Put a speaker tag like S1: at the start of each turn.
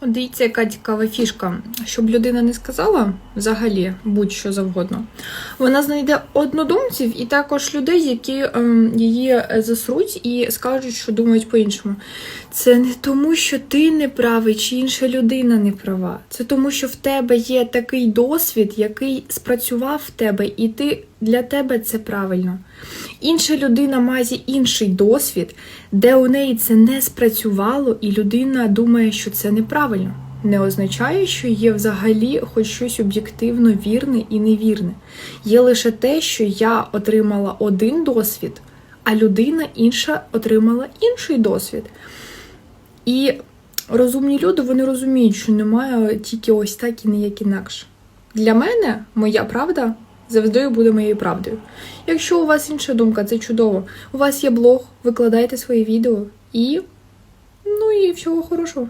S1: От Дивіться, яка цікава фішка. Щоб людина не сказала взагалі будь-що завгодно, вона знайде однодумців і також людей, які ем, її засруть і скажуть, що думають по-іншому. Це не тому, що ти не правий чи інша людина не права. Це тому, що в тебе є такий досвід, який спрацював в тебе, і ти для тебе це правильно. Інша людина має інший досвід, де у неї це не спрацювало, і людина думає, що це неправильно. Не означає, що є взагалі хоч щось об'єктивно вірне і невірне. Є лише те, що я отримала один досвід, а людина інша отримала інший досвід. І розумні люди вони розуміють, що немає тільки ось так і ніяк інакше. Для мене моя правда завжди буде моєю правдою. Якщо у вас інша думка, це чудово. У вас є блог, викладайте свої відео і ну і всього хорошого.